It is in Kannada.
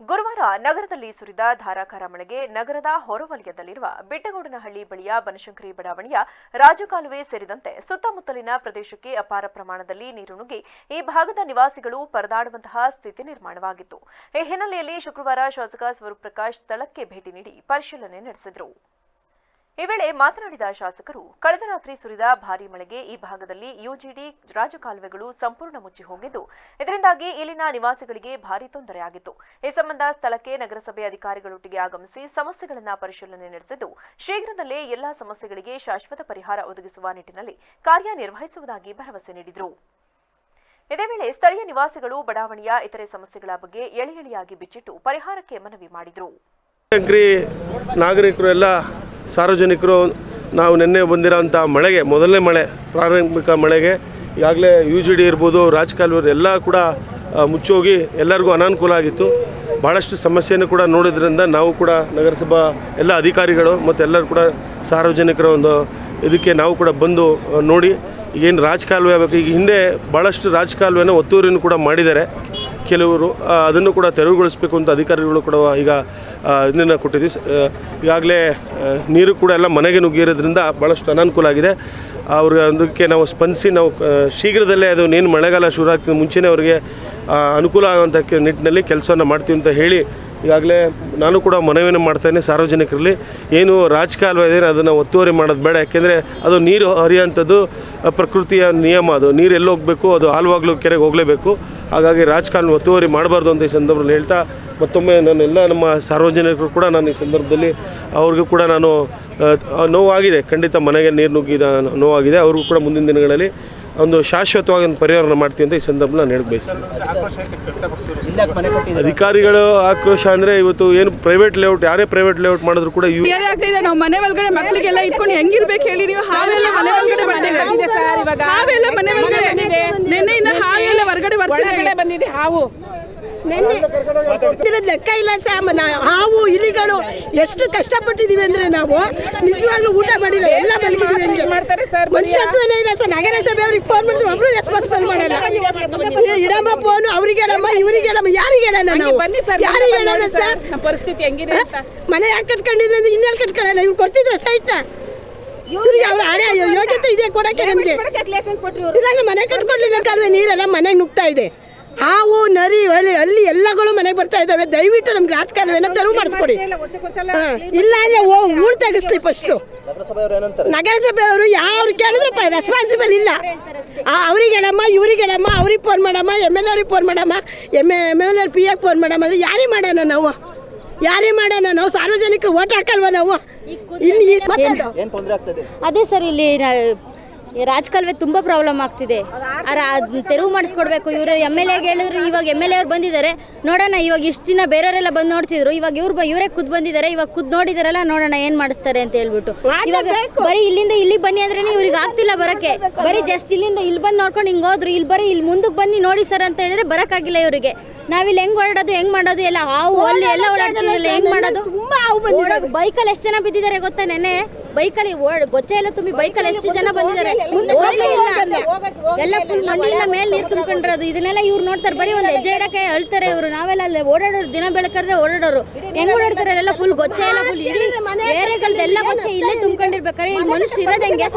ಗುರುವಾರ ನಗರದಲ್ಲಿ ಸುರಿದ ಧಾರಾಕಾರ ಮಳೆಗೆ ನಗರದ ಹೊರವಲಯದಲ್ಲಿರುವ ಬೆಟ್ಟಗೌಡನಹಳ್ಳಿ ಬಳಿಯ ಬನಶಂಕರಿ ಬಡಾವಣೆಯ ರಾಜಕಾಲುವೆ ಸೇರಿದಂತೆ ಸುತ್ತಮುತ್ತಲಿನ ಪ್ರದೇಶಕ್ಕೆ ಅಪಾರ ಪ್ರಮಾಣದಲ್ಲಿ ನೀರು ನುಗ್ಗಿ ಈ ಭಾಗದ ನಿವಾಸಿಗಳು ಪರದಾಡುವಂತಹ ಸ್ಥಿತಿ ನಿರ್ಮಾಣವಾಗಿತ್ತು. ಈ ಹಿನ್ನೆಲೆಯಲ್ಲಿ ಶುಕ್ರವಾರ ಶಾಸಕ ಸ್ವರೂಪ್ ಪ್ರಕಾಶ್ ಸ್ಥಳಕ್ಕೆ ಭೇಟಿ ನೀಡಿ ಪರಿಶೀಲನೆ ನಡೆಸಿದರು. ಈ ವೇಳೆ ಮಾತನಾಡಿದ ಶಾಸಕರು, ಕಳೆದ ರಾತ್ರಿ ಸುರಿದ ಭಾರೀ ಮಳೆಗೆ ಈ ಭಾಗದಲ್ಲಿ ಯುಜಿಡಿ ರಾಜಕಾಲುವೆಗಳು ಸಂಪೂರ್ಣ ಮುಚ್ಚಿ ಹೋಗಿದ್ದು, ಇದರಿಂದಾಗಿ ಇಲ್ಲಿನ ನಿವಾಸಿಗಳಿಗೆ ಭಾರೀ ತೊಂದರೆಯಾಗಿತ್ತು ಈ ಸಂಬಂಧ ಸ್ಥಳಕ್ಕೆ ನಗರಸಭೆ ಅಧಿಕಾರಿಗಳೊಟ್ಟಿಗೆ ಆಗಮಿಸಿ ಸಮಸ್ಯೆಗಳನ್ನು ಪರಿಶೀಲನೆ ನಡೆಸಿದ್ದು, ಶೀಘ್ರದಲ್ಲೇ ಎಲ್ಲಾ ಸಮಸ್ಯೆಗಳಿಗೆ ಶಾಶ್ವತ ಪರಿಹಾರ ಒದಗಿಸುವ ನಿಟ್ಟಿನಲ್ಲಿ ಕಾರ್ಯನಿರ್ವಹಿಸುವುದಾಗಿ ಭರವಸೆ ನೀಡಿದರು. ಇದೇ ವೇಳೆ ಸ್ಥಳೀಯ ನಿವಾಸಿಗಳು ಬಡಾವಣೆಯ ಇತರೆ ಸಮಸ್ಯೆಗಳ ಬಗ್ಗೆ ಎಳೆ ಎಳೆಯಾಗಿ ಬಿಚ್ಚಿಟ್ಟು ಪರಿಹಾರಕ್ಕೆ ಮನವಿ ಮಾಡಿದರು. ನಾಗರಿಕರು ಎಲ್ಲ ಸಾರ್ವಜನಿಕರು ನಾವು ನಿನ್ನೆ ಬಂದಿರೋಂಥ ಮಳೆಗೆ, ಮೊದಲನೇ ಮಳೆ, ಪ್ರಾರಂಭಿಕ ಮಳೆಗೆ, ಈಗಾಗಲೇ ಯು ಜಿ ಡಿ ಇರ್ಬೋದು ರಾಜಕಾಲುವೆ ಎಲ್ಲ ಕೂಡ ಮುಚ್ಚೋಗಿ ಎಲ್ಲರಿಗೂ ಅನಾನುಕೂಲ ಆಗಿತ್ತು. ಭಾಳಷ್ಟು ಸಮಸ್ಯೆಯನ್ನು ಕೂಡ ನೋಡಿದ್ರಿಂದ ನಾವು ಕೂಡ ನಗರಸಭಾ ಎಲ್ಲ ಅಧಿಕಾರಿಗಳು ಮತ್ತು ಎಲ್ಲರೂ ಕೂಡ ಸಾರ್ವಜನಿಕರ ಒಂದು ಇದಕ್ಕೆ ನಾವು ಕೂಡ ಬಂದು ನೋಡಿ, ಈಗೇನು ರಾಜಕಾಲುವೆ ಆಗಬೇಕು. ಈಗ ಹಿಂದೆ ಭಾಳಷ್ಟು ರಾಜಕಾಲುವೆನ ಕೂಡ ಮಾಡಿದ್ದಾರೆ. ಕೆಲವರು ಅದನ್ನು ಕೂಡ ತೆರವುಗೊಳಿಸಬೇಕು ಅಂತ ಅಧಿಕಾರಿಗಳು ಕೂಡ ಈಗ ಇದನ್ನು ಕೊಟ್ಟಿದ್ದೀವಿ ಈಗಾಗಲೇ ನೀರು ಕೂಡ ಎಲ್ಲ ಮನೆಗೆ ನುಗ್ಗಿರೋದ್ರಿಂದ ಭಾಳಷ್ಟು ಅನಾನುಕೂಲ ಆಗಿದೆ. ಅವ್ರಿಗೆ ಅದಕ್ಕೆ ನಾವು ಸ್ಪಂದಿಸಿ ನಾವು ಶೀಘ್ರದಲ್ಲೇ ಅದು ಏನು ಮಳೆಗಾಲ ಶುರು ಆಗ್ತದೆ, ಮುಂಚೆನೇ ಅವರಿಗೆ ಅನುಕೂಲ ಆಗುವಂಥ ನಿಟ್ಟಿನಲ್ಲಿ ಕೆಲಸವನ್ನು ಮಾಡ್ತೀವಿ ಅಂತ ಹೇಳಿ, ಈಗಾಗಲೇ ನಾನು ಕೂಡ ಮನವಿಯನ್ನು ಮಾಡ್ತೇನೆ ಸಾರ್ವಜನಿಕರಲ್ಲಿ. ಏನು ರಾಜಕಾಲುವೆ ಇದೆ, ಅದನ್ನು ಒತ್ತುವರಿ ಮಾಡೋದು ಬೇಡ. ಯಾಕೆಂದರೆ ಅದು ನೀರು ಹರಿಯೋಂಥದ್ದು ಪ್ರಕೃತಿಯ ನಿಯಮ ಅದು. ನೀರು ಎಲ್ಲಿ ಹೋಗಬೇಕು, ಅದು ಹಾಲುವಾಗಲೂ ಕೆರೆಗೆ ಹೋಗಲೇಬೇಕು. ಹಾಗಾಗಿ ರಾಜಕಾರಣ ಒತ್ತುವರಿ ಮಾಡಬಾರ್ದು ಅಂತ ಈ ಸಂದರ್ಭದಲ್ಲಿ ಹೇಳ್ತಾ ಮತ್ತೊಮ್ಮೆ ನಾನು ಎಲ್ಲ ನಮ್ಮ ಸಾರ್ವಜನಿಕರು ಕೂಡ ನಾನು ಈ ಸಂದರ್ಭದಲ್ಲಿ ಅವ್ರಿಗೂ ಕೂಡ ನಾನು ನೋವಾಗಿದೆ. ಖಂಡಿತ ಮನೆಗೆ ನೀರು ನುಗ್ಗಿದ ನೋವಾಗಿದೆ. ಅವ್ರಿಗೂ ಕೂಡ ಮುಂದಿನ ದಿನಗಳಲ್ಲಿ ಒಂದು ಶಾಶ್ವತವಾಗಿ ಒಂದು ಪರಿಹಾರ ಮಾಡ್ತೀವಿ ಅಂತ ಈ ಸಂದರ್ಭ ನಾನು ಹೇಳಕ್ಕೆ ಬಯಸ್ತೀನಿ. ಅಧಿಕಾರಿಗಳು ಆಕ್ರೋಶ ಅಂದರೆ ಇವತ್ತು ಏನು ಪ್ರೈವೇಟ್ ಲೇಔಟ್ ಯಾರೇ ಪ್ರೈವೇಟ್ ಲೇಔಟ್ ಮಾಡಿದ್ರು ಕೂಡ ಇವು ಆಗ್ತಿದೆ ನಾವು ಮನೆ ಒಳಗಡೆ ಮಕ್ಕಳಿಗೆಲ್ಲ ಇಟ್ಕೊಂಡು ಹೆಂಗಿರ್ಬೇಕು ಹೇಳಿ ನೀವು? ಹಾವೆಲ್ಲ ಮನೆ ಒಳಗಡೆ ಹಾವೆಲ್ಲ ಮನೆ ಒಳಗಡೆ. ನೆನ್ನೆಯಿಂದ ಒಳಗಡೆ ಬಂದಿದೆ ಹಾವು. ಇರೋದ್ ಲೆಕ್ಕ ಇಲ್ಲ ಸ್ಯಾಮ್ ಹಾವು ಇಲಿಗಳು ಎಷ್ಟು ಕಷ್ಟಪಟ್ಟಿದೀವಿ ಅಂದ್ರೆ ನಾವು ನಿಜವಾಗ್ಲೂ ಊಟ ಮಾಡಿಲ್ಲ ಎಲ್ಲ ಮಲಗಿದೀವಿ ಹಂಗೆ. ಮಾಡ್ತಾರೆ ಸರ್ ಮನುಷ್ಯತ್ವನೇ ಇಲ್ಲ ಸರ್ ನಗರಸಭೆ ಅವ್ರಿಗೆ ಫೋನ್ ಮಾಡಿದ್ರು ಒಬ್ರು ರೆಸ್ಪಾನ್ಸಿಬಲ್ ಮಾಡಲ್ಲ. ಇಡಮ್ಮ ಫೋನ್ ಅವ್ರಿಗೆ ಹೇಳಮ್ಮ ಇವ್ರಿಗೆ ಹೇಳಮ್ಮ ಯಾರಿಗೆ ಇಡೋಣ ನಾವು? ಬನ್ನಿ ಸರ್ ಯಾರಿಗೆ ಹೇಳೋಣ ಸರ್. ಪರಿಸ್ಥಿತಿ ಹೆಂಗಿದೆ ಅಂತ. ಮನೆ ಯಾಕೆ ಕಟ್ಕೊಂಡಿದ್ರೆ ಇನ್ನೆಲ್ಲಿ ಕಟ್ಕೊಳ್ಳೋಣ? ಇವ್ರು ಕೊಡ್ತಿದ್ರೆ ಸೈಟ್ನ ಇವ್ರಿಗೆ ಅವ್ರ ಹಣೆ? ಯೋಗ್ಯತೆ ಇದೆ ಕೊಡಕ್ಕೆ ನಮಗೆ. ಇಲ್ಲ ಮನೆ ಕಟ್ಕೊಡ್ಲಿಲ್ಲ ಕಾಲುವೆ ನೀರೆಲ್ಲ ಮನೆಗೆ ನುಗ್ತಾ ಇದೆ. ಹಾವು ನರಿ ಅಲ್ಲಿ ಅಲ್ಲಿ ಎಲ್ಲಗಳು ಮನೆಗೆ ಬರ್ತಾ ಇದ್ದಾವೆ ದಯವಿಟ್ಟು ನಮ್ಗೆ ರಾಜಕಾರಣ ತೆರವು ಮಾಡಿಸ್ಕೊಡಿ. ಇಲ್ಲ? ಅಂದ್ರೆ ಊರು ತೆಗಿಸ್ಲಿ ಫಸ್ಟು ನಗರಸಭೆಯವರು ಏನಂತಾರೆ? ನಗರಸಭೆಯವರು ಯಾರು ಕೇಳಿದ್ರಪ್ಪ ರೆಸ್ಪಾನ್ಸಿಬಲ್ ಇಲ್ಲ. ಆ, ಅವ್ರಿಗೆ ಹೇಳಮ್ಮ ಇವ್ರಿಗೆ ಹೇಳಮ್ಮ ಅವ್ರಿಗೆ ಫೋನ್ ಮಾಡಮ್ಮ ಎಂ ಎಲ್ ಅವ್ರಿಗೆ ಫೋನ್ ಮಾಡಮ್ಮ M M L R P ಎಕ್ phone ಮಾಡಮ್ಮ ಅಂದ್ರೆ ಯಾರೇ ಮಾಡೋಣ ನಾವು? ಯಾರೇ ಮಾಡೋಣ ನಾವು ಸಾರ್ವಜನಿಕ ಓಟ್ ಹಾಕಲ್ವ ನಾವು? ಇಲ್ಲಿ ಈ ಸ- ಏನು? ತೊಂದರೆ ಆಗ್ತದೆ? ಅದೇ ಸರ್ ಇಲ್ಲಿ ರಾಜಕಾಲುವೆ ತುಂಬ ಪ್ರಾಬ್ಲಮ್ ಆಗ್ತಿದೆ. ತೆರವು ಮಾಡಿಸ್ಕೊಡ್ಬೇಕು. ಇವರು ಎಂ ಎಲ್ ಎಗೆ ಹೇಳಿದ್ರು ಇವಾಗ ಎಂ ಎಲ್ ಎ ಅವ್ರು ಬಂದಿದ್ದಾರೆ. ನೋಡೋಣ ಇವಾಗ ಇಷ್ಟು ದಿನ ಬೇರೆಯವರೆಲ್ಲ ಬಂದು ನೋಡ್ತಿದ್ರು. ಇವಾಗ ಇವ್ರು ಇವರೇ ಕುದ್ ಬಂದಿದ್ದಾರೆ. ಇವಾಗ ಕುದ್ ನೋಡಿದಾರಲ್ಲ ನೋಡೋಣ ಏನು ಮಾಡಿಸ್ತಾರೆ ಅಂತ ಹೇಳ್ಬಿಟ್ಟು. ಇವಾಗ ಬರೀ ಇಲ್ಲಿಂದ ಇಲ್ಲಿಗೆ ಬನ್ನಿ ಅಂದ್ರೆ ಇವ್ರಿಗೆ ಆಗ್ತಿಲ್ಲ ಬರೋಕ್ಕೆ. ಬರೀ ಜಸ್ಟ್ ಇಲ್ಲಿಂದ ಇಲ್ಲಿ ಬಂದು ನೋಡ್ಕೊಂಡು ಹಿಂಗೆ ಹೋದ್ರು. ಇಲ್ಲಿ ಬರೀ ಇಲ್ಲಿ ಮುಂದಕ್ಕೆ ಬನ್ನಿ ನೋಡಿ ಸರ್ ಅಂತ ಹೇಳಿದ್ರೆ ಬರೋಕ್ಕಾಗಿಲ್ಲ ಇವರಿಗೆ. ನಾವಿಲ್ಲಿ ಹೆಂಗ್ ಓಡಾಡೋದು ಹೆಂಗ್ ಮಾಡೋದು ಎಲ್ಲ ಹಾವು ಅಲ್ಲಿ ಎಲ್ಲ ಓಡಾಡ್ತಿದ್ರಲ್ಲ ಹೆಂಗ್ ಮಾಡೋದು? ಓಡೋಕ್ ಬೈಕಲ್ಲಿ ಎಷ್ಟು ಜನ ಬಿದ್ದಿದ್ದಾರೆ ಗೊತ್ತಾ ನೆನೆ ಬೈಕಲ್ಲಿ ಓಡ್ ಗೊಚ್ಚ ಎಲ್ಲ ತುಂಬಿ ಬೈಕಲ್ಲಿ ಎಷ್ಟು ಜನ ಬಂದಿದ್ದಾರೆ? ಎಲ್ಲ ಫುಲ್ ಮಣ್ಣಿನ ಮೇಲೆ ನೀರು ತುಂಬ್ಕೊಂಡಿರೋದು. ಇದನ್ನೆಲ್ಲ ಇವ್ರು ನೋಡ್ತಾರೆ. ಬರೀ ಒಂದು ಹೆಜ್ಜೆ ಇಡಕ್ಕೆ ಅಳ್ತಾರೆ ಇವರು. ನಾವೆಲ್ಲ ಅಲ್ಲಿ ಓಡಾಡೋರು ದಿನ ಬೆಳಕಾದ್ರೆ ಓಡಾಡೋರು. ಹೆಂಗ್ ಓಡಾಡ್ತಾರೆ? ಎಲ್ಲ ಫುಲ್ ಗೊಚ್ಚ ಎಲ್ಲ ಫುಲ್ ಇಡೀ ಎಲ್ಲ ಗೊಚ್ಚೆ ಇಲ್ಲೇ ತುಂಬ್ಕೊಂಡಿರ್ಬೇಕಾದ್ರೆ? ಇಲ್ಲಿ ಮನುಷ್ಯ ಇರೋದ್ ಹೆಂಗೆ?